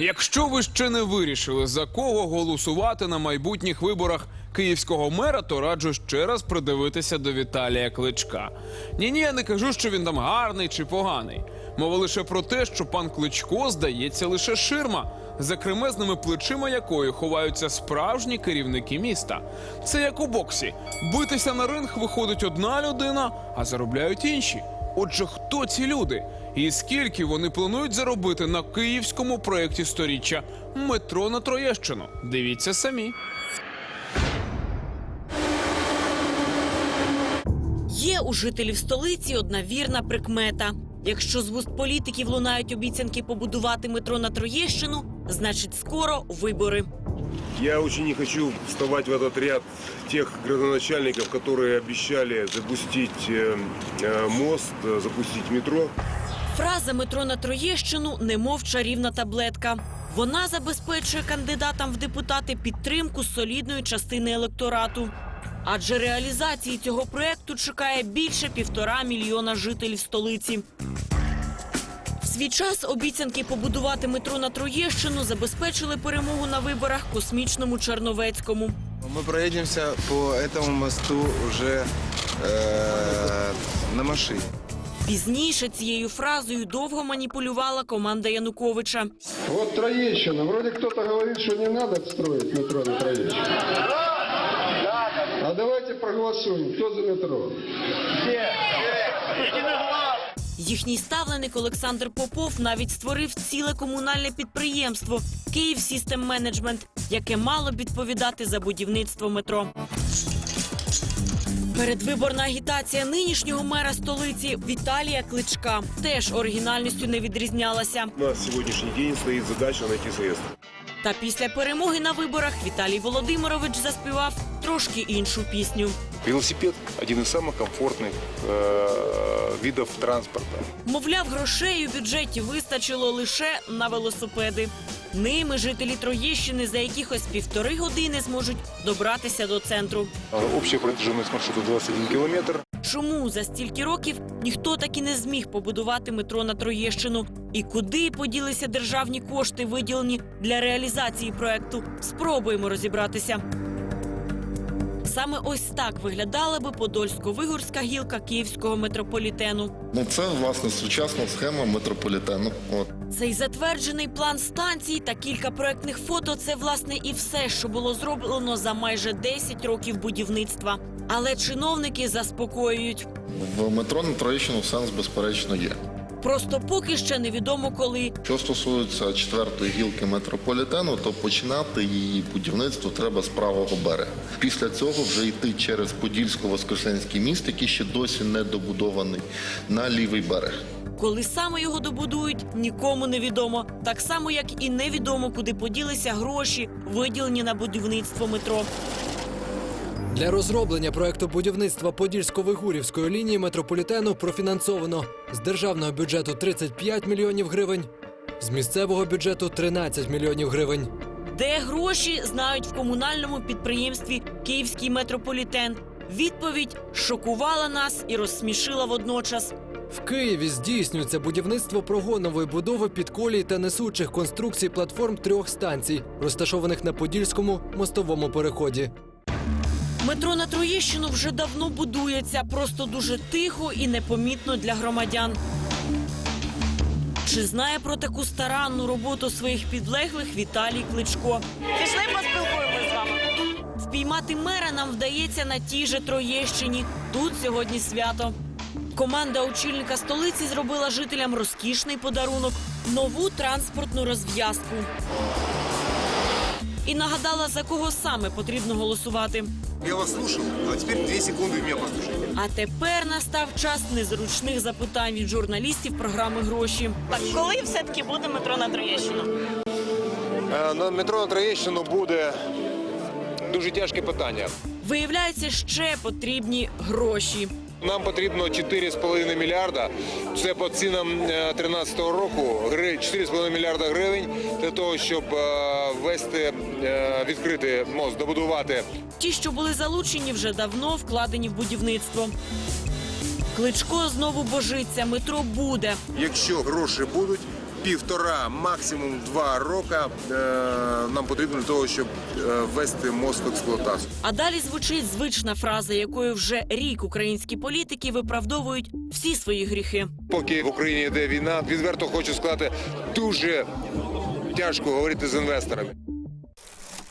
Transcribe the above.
Якщо ви ще не вирішили, за кого голосувати на майбутніх виборах київського мера, то раджу ще раз придивитися до Віталія Кличка. Ні, ні, я не кажу, що він там гарний чи поганий. Мова лише про те, що пан Кличко здається лише ширма, за кремезними плечима якої ховаються справжні керівники міста. Це як у боксі. Битися на ринг виходить одна людина, а заробляють інші. Отже, хто ці люди? І скільки вони планують заробити на київському проєкті сторіччя метро на Троєщину? Дивіться самі. Є у жителів столиці одна вірна прикмета. Якщо з вуст політиків лунають обіцянки побудувати метро на Троєщину, значить скоро вибори. Я очень не хочу вставать в этот ряд тех градоначальников, которые обещали запустить э, э, мост, э, запустить метро. Фраза метро на Троєщину немов чарівна таблетка. Вона забезпечує кандидатам в депутати підтримку солідної частини електорату. Адже реалізації цього проекту чекає більше півтора мільйона жителів столиці. В свій час обіцянки побудувати метро на Троєщину забезпечили перемогу на виборах космічному Черновецькому. Мы проедемся по этому мосту уже э, на машине. Пізніше цією фразою довго маніпулювала команда Януковича. Вот Троещина. Вроде кто-то говорит, что не надо строить метро на Троещину. А давайте проголосуем. Кто за метро? Їхній ставленик Олександр Попов навіть створив ціле комунальне підприємство Київ Сістем Менеджмент, яке мало б відповідати за будівництво метро. Передвиборна агітація нинішнього мера столиці Віталія Кличка теж оригінальністю не відрізнялася. На сьогоднішній день стоїть задача знайти средства. Та після перемоги на виборах Віталій Володимирович заспівав трошки іншу пісню. Велосипед – один из самых комфортных э, видов транспорта. Мовляв, грошей у бюджеті вистачило лише на велосипеди. Ними жителі Троєщини за якихось півтори години зможуть добратися до центру. Э, Общая протяженность маршрута 21 километр. Чому за стільки років ніхто так і не зміг побудувати метро на Троєщину? І куди поділися державні кошти, виділені для реалізації проекту? Спробуємо розібратися. Саме ось так виглядала би подольсько-вигорська гілка київського метрополітену. Ну, це власне сучасна схема метрополітену. От Цей затверджений план станцій та кілька проектних фото це власне і все, що було зроблено за майже 10 років будівництва. Але чиновники заспокоюють. в метро на Троєщину сенс безперечно є. Просто поки ще невідомо коли. Що стосується четвертої гілки метрополітену, то починати її будівництво треба з правого берега. Після цього вже йти через Подільсько-Воскресенський міст, який ще досі не добудований, на лівий берег. Коли саме його добудують, нікому не відомо. Так само, як і невідомо, куди поділися гроші, виділені на будівництво метро. Для розроблення проекту будівництва Подільсько-Вигурівської лінії метрополітену профінансовано з державного бюджету 35 мільйонів гривень, з місцевого бюджету 13 мільйонів гривень. Де гроші знають в комунальному підприємстві Київський метрополітен. Відповідь шокувала нас і розсмішила водночас. В Києві здійснюється будівництво прогонової будови підколій та несучих конструкцій платформ трьох станцій, розташованих на Подільському мостовому переході. Метро на Троєщину вже давно будується, просто дуже тихо і непомітно для громадян. Чи знає про таку старанну роботу своїх підлеглих Віталій Кличко? Пішли поспілкуємося з вами. Впіймати мера нам вдається на тій же Троєщині. Тут сьогодні свято. Команда очільника столиці зробила жителям розкішний подарунок нову транспортну розв'язку. І нагадала, за кого саме потрібно голосувати. Я вас слушав, а теперь дві секунди мене послухайте. А тепер настав час незручних запитань від журналістів програми гроші. Так коли все таки буде метро на Троєщину? Е, На метро на Троєщину буде дуже тяжке питання. Виявляється, ще потрібні гроші. Нам потрібно 4,5 мільярда. Це по цінам 2013 року. гри- 4,5 мільярда гривень для того, щоб е, ввести, е, відкрити мост, добудувати Ті, що були залучені, вже давно вкладені в будівництво. Кличко знову божиться, метро буде. Якщо гроші будуть, півтора, максимум два роки е, нам потрібно для того, щоб е, ввести мост в експлуатацію. А далі звучить звична фраза, якою вже рік українські політики виправдовують всі свої гріхи. Поки в Україні йде війна, відверто хочу сказати, дуже тяжко говорити з інвесторами.